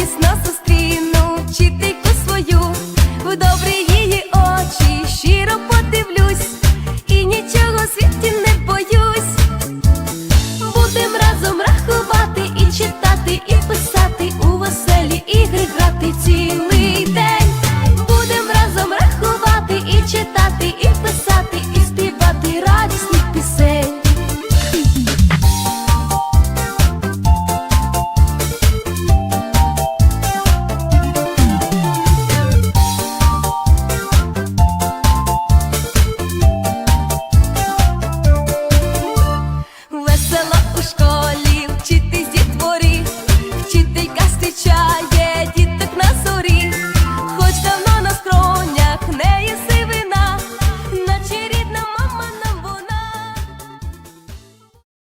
радісно зустріну вчительку свою в добрий.